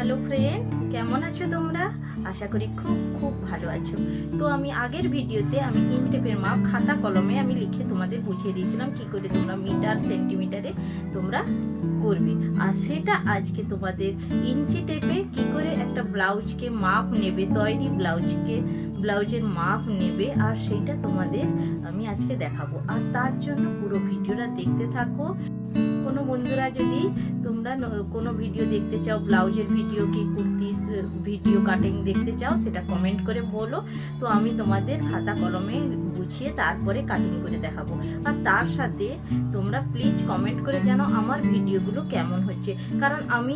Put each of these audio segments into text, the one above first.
Hello friend, কেমন আছো তোমরা? আশা করি খুব খুব ভালো আছো। তো আমি আগের ভিডিওতে আমি ইনটেপের মাপ খাতা কলমে আমি লিখে তোমাদের বুঝিয়ে দিয়েছিলাম কি করে তোমরা মিটার, সেন্টিমিটারে তোমরা করবে। আর সেটা আজকে তোমাদের ইঞ্চি টেপে কি করে একটা ব্লাউজকে মাপ নেবে, তৈরি ব্লাউজকে, ব্লাউজের মাপ নেবে, আর সেটা তোমাদের আমি আজকে দেখাবো। আর তার জন্য পুরো ভিডিওটা দেখতে থাকো। কোনো বন্ধুরা যদি তোমরা কোনো ভিডিও দেখতে চাও, ব্লাউজের ভিডিও কি কুর্তিস ভিডিও কাটিং দেখতে চাও, সেটা কমেন্ট করে বলো। তো আমি তোমাদের খাতা কলমে গুছিয়ে তারপরে কাটিং করে দেখাবো। আর তার সাথে তোমরা প্লিজ কমেন্ট করে জানো আমার ভিডিওগুলো কেমন হচ্ছে। কারণ আমি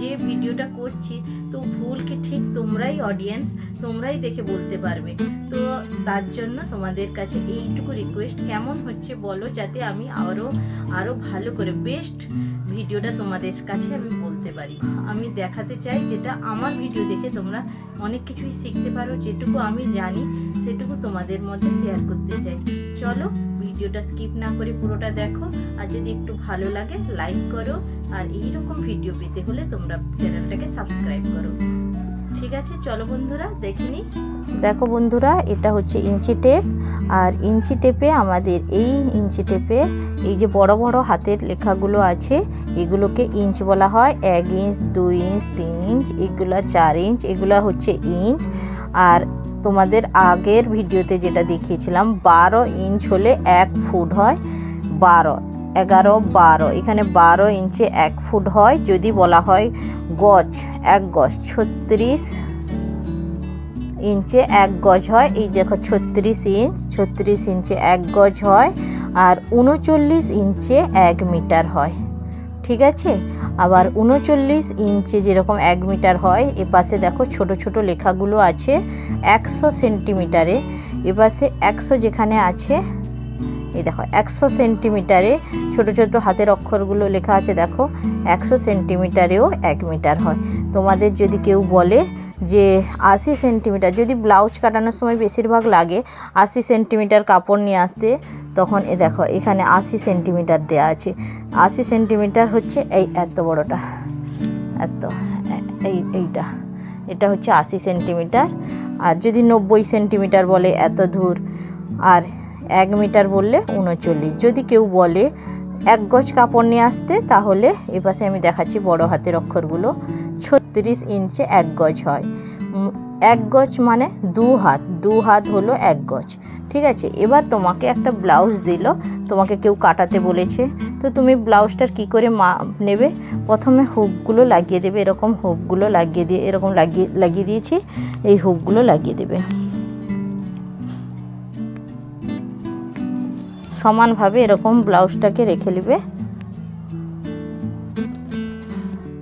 যে ভিডিওটা করছি, তো ভুল কি ঠিক তোমরাই অডিয়েন্স তোমরাই দেখে বলতে পারবে। তো তার জন্য তোমাদের কাছে এইটুকু রিকোয়েস্ট কেমন হচ্ছে বলো, যাতে আমি আরও আরও ভালো করে বেস্ট ভিডিওটা তোমাদের কাছে আমি বলতে পারি। আমি দেখাতে চাই যেটা আমার ভিডিও দেখে তোমরা অনেক কিছুই শিখতে পারো, যেটুকু আমি জানি, সেটুকু তোমাদের মধ্যে শেয়ার করতে চাই। চলো ভিডিওটা স্কিপ না করে পুরোটা দেখো, আর যদি একটু ভালো লাগে লাইক করো, আর এই রকম ভিডিও পেতে হলে তোমরা চ্যানেলটাকে সাবস্ক্রাইব করো। ঠিক আছে? চলো বন্ধুরা, দেখে নিই। দেখো বন্ধুরা, এটা হচ্ছে ইঞ্চি টেপ। আর ইঞ্চি টেপে আমাদের এই ইঞ্চি টেপে এই যে বড় বড় হাতের লেখাগুলো আছে, এগুলোকে ইঞ্চ বলা হয়। এক ইঞ্চ, দুই ইঞ্চ, তিন ইঞ্চ, এগুলো চার ইঞ্চ, এগুলো হচ্ছে ইঞ্চ। আর তোমাদের আগের ভিডিওতে যেটা দেখিয়েছিলাম, বারো ইঞ্চ হলে এক ফুট হয়, বারো। এগারো, বারো। এখানে বারো ইঞ্চে এক ফুট হয়, যদি বলা হয় গজ এক গজ। ছত্রিশ ইঞ্চে এক গজ হয়। এই দেখো ছত্রিশ ইঞ্চ, ছত্রিশ ইঞ্চে এক গজ হয় আর উনচল্লিশ ইঞ্চে এক মিটার হয়। ঠিক আছে? আবার উনচল্লিশ ইঞ্চে যেরকম এক মিটার হয় এপাশে দেখো ছোট ছোট লেখাগুলো আছে একশো সেন্টিমিটারে। এপাশে একশো যেখানে আছে এই দেখো একশো সেন্টিমিটারে ছোট ছোট হাতের অক্ষরগুলো লেখা আছে, দেখো, একশো সেন্টিমিটারেও এক মিটার হয়। তোমাদের যদি কেউ বলে যে আশি সেন্টিমিটার, যদি ব্লাউজ কাটানোর সময় বেশিরভাগ লাগে আশি সেন্টিমিটার কাপড় নিয়ে আসতে, তখন এ দেখো, এখানে আশি সেন্টিমিটার দেওয়া আছে। আশি সেন্টিমিটার হচ্ছে এই এত বড়টা, এত, এই, এইটা। এটা হচ্ছে আশি সেন্টিমিটার। আর যদি নব্বই সেন্টিমিটার বলে এত দূর, আর এক মিটার বললে উনচল্লিশ। যদি কেউ বলে এক গজ কাপড় নিয়ে আসতে, তাহলে এপাশে আমি দেখাচ্ছি বড় হাতের অক্ষরগুলো। ছত্রিশ ইঞ্চে এক গজ হয়। এক গজ মানে দু হাত দু হাত হলো এক গজ ঠিক আছে, এবার তোমাকে একটা ব্লাউজ দিল। তোমাকে কেউ কাটাতে বলেছে। তো তুমি ব্লাউজটার কি করে মা, নেবে? প্রথমে হুকগুলো লাগিয়ে দেবে, এরকম হুকগুলো লাগিয়ে দিয়ে, এরকম লাগিয়ে লাগিয়ে দিয়েছি। এই হুকগুলো লাগিয়ে দেবে। সমানভাবে এরকম ব্লাউজটাকে রেখে নেবে।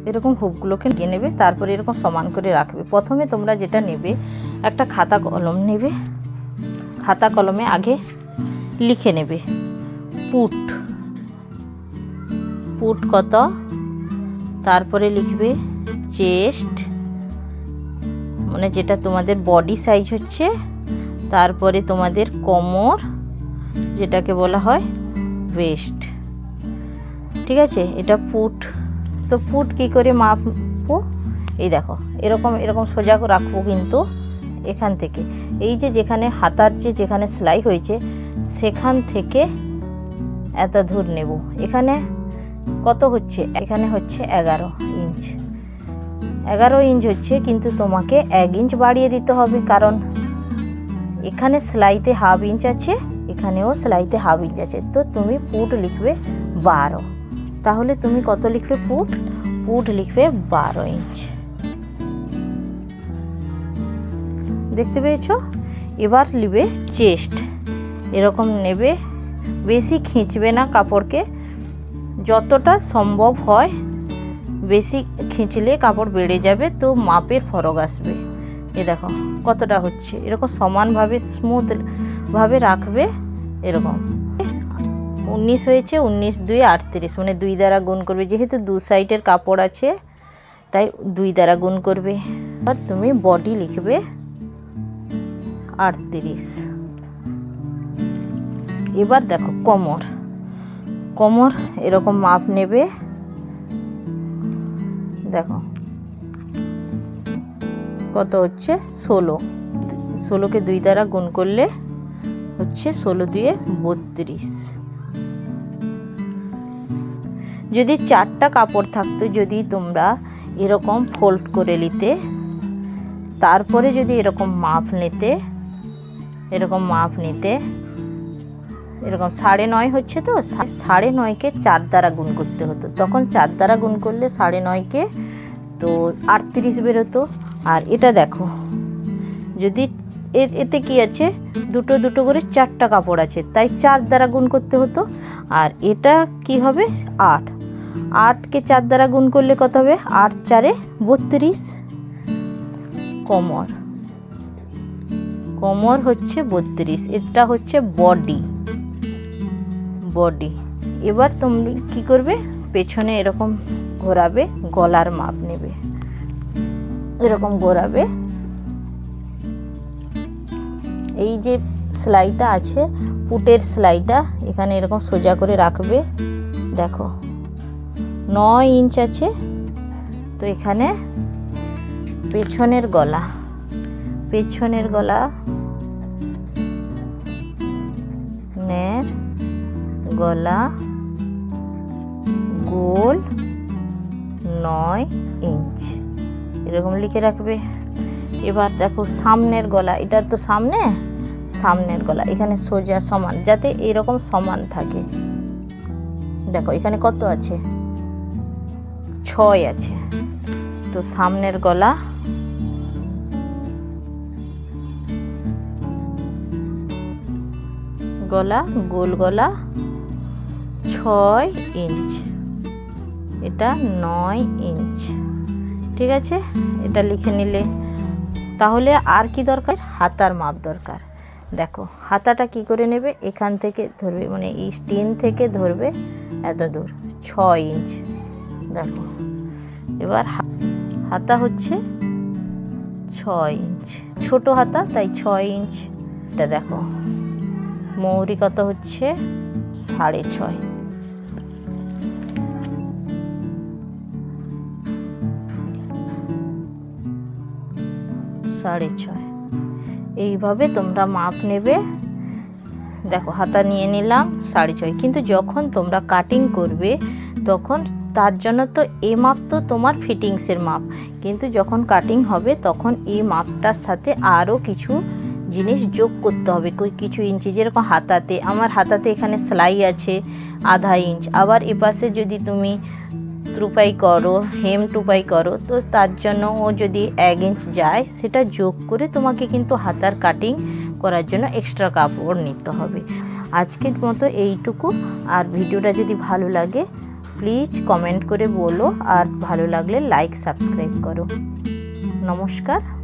এরকম হুকগুলোকে নিয়ে নেবে, তারপরে এরকম সমান করে রাখবে। প্রথমে তোমরা যেটা নেবে, একটা খাতা কলম নেবে। খাতা কলমে আগে লিখে নেবে, পুট। পুট কত? তারপরে লিখবে, চেস্ট। মানে যেটা তোমাদের বডি সাইজ হচ্ছে, তারপরে তোমাদের কোমর। যেটাকে বলা হয় ওয়েস্ট ঠিক আছে? এটা ফুট তো ফুট কি করে মাপবো? এই দেখো, এরকম এরকম সোজা রাখব কিন্তু এখান থেকে। এই যে যেখানে হাতার যে যেখানে সেলাই হয়েছে, সেখান থেকে এত দূর নেব। এখানে কত হচ্ছে? এখানে হচ্ছে এগারো ইঞ্চ এগারো ইঞ্চ হচ্ছে কিন্তু তোমাকে এক ইঞ্চ বাড়িয়ে দিতে হবে কারণ এখানে সেলাইতে হাফ ইঞ্চ আছে এখানেও সেলাইতে হাফ ইঞ্চ আছে তো তুমি পুট লিখবে বারো। তাহলে তুমি কত লিখবে পুট? পুট লিখবে বারো ইঞ্চ। দেখতে পেয়েছ? এবার লিবে চেস্ট। এরকম নেবে। বেশি খিঁচবে না কাপড়কে। যতটা সম্ভব হয় বেশি খিঁচলে কাপড় বেড়ে যাবে, তো মাপের ফরক আসবে। এ দেখো, কতটা হচ্ছে। এরকম সমানভাবে স্মুথ ভাবে রাখবে। এরকম। উনিশ হয়েছে, উনিশ দুই, আটত্রিশ। মানে দুই দ্বারা গুণ করবে, যেহেতু দু সাইডের কাপড় আছে, তাই দুই দ্বারা গুণ করবে। আর তুমি বডি লিখবে আটত্রিশ। এবার দেখো, কোমর। কোমর এরকম মাপ নেবে। দেখো। কত হচ্ছে? ষোলো। ষোলোকে দুই দ্বারা গুণ করলে হচ্ছে ষোলো দিয়ে বত্রিশ। যদি চারটা কাপড় থাকতো, যদি তোমরা এরকম ফোল্ড করে নিতে, তারপরে যদি এরকম মাপ নিতে, এরকম মাপ নিতে, এরকম সাড়ে নয় হচ্ছে তো সাড়ে নয়কে চার দ্বারা গুণ করতে হতো। তখন চার দ্বারা গুণ করলে সাড়ে নয়কে তো আটত্রিশ বেরোতো। আর এটা দেখো, যদি এতে কি আছে? দুটো দুটো করে চারটা কাপড় আছে। তাই চার দ্বারা গুণ করতে হতো। আর এটা কি হবে? আট। আটকে চার দ্বারা গুণ করলে কত হবে? আট চারে বত্রিশ। কোমর। কোমর হচ্ছে বত্রিশ। এটা হচ্ছে বডি। বডি। এবার তুমি কি করবে? পেছনে এরকম ঘোরাবে, গলার মাপ নেবে। এরকম ঘোরাবে। এই যে সেলাইটা আছে, পুটের সেলাইটা, এখানে এরকম সোজা করে রাখবে। দেখো, নয় ইঞ্চ আছে। তো এখানে পেছনের গলা পেছনের গলা নের গলা গোল নয় ইঞ্চ। এরকম লিখে রাখবে। এবার দেখো সামনের গলা, এটা তো সামনে, সামনের গলা, এখানে সোজা সমান, যাতে এরকম সমান থাকে। দেখো, এখানে কত আছে? ছয় আছে। তো সামনের গলা। গলা, গোল গলা, ছয় ইঞ্চ। এটা নয় ইঞ্চ। ঠিক আছে? এটা লিখে নিলে তাহলে আর কি দরকার? হাতার মাপ দরকার। দেখো, হাতাটা কি করে নেবে? এখান থেকে ধরবে মানে এই স্টিন থেকে ধরবে এত দূর, ছয় ইঞ্চ। দেখো, এবার হাতা হচ্ছে ছয় ইঞ্চ। ছোট হাতা, তাই ছয় ইঞ্চ এটা দেখো। মৌরি কত হচ্ছে? সাড়ে ছয়। সাড়ে ছয়। এইভাবে তোমরা মাপ নেবে। দেখো, হাতা নিয়ে নিলাম, সাড়ে ছয়। কিন্তু যখন তোমরা কাটিং করবে, তখন তার জন্য তো এ মাপ তো তোমার ফিটিংসের মাপ। কিন্তু যখন কাটিং হবে, তখন এই মাপটার সাথে আরও কিছু জিনিস যোগ করতে হবে। কিছু ইঞ্চি যেরকম হাতাতে, আমার হাতাতে এখানে সেলাই আছে, আধা ইঞ্চ আবার এপাশে যদি তুমি টুপাই করো, হেম টুপাই করো, তো তার জন্য ও যদি এক ইঞ্চ যায়, সেটা যোগ করে তোমাকে কিন্তু হাতার কাটিং করার জন্য এক্সট্রা কাপড় নিতে হবে। আজকের মতো এইটুকু। আর ভিডিওটা যদি ভালো লাগে প্লিজ কমেন্ট করে বলো। আর ভালো লাগলে লাইক সাবস্ক্রাইব করো। নমস্কার।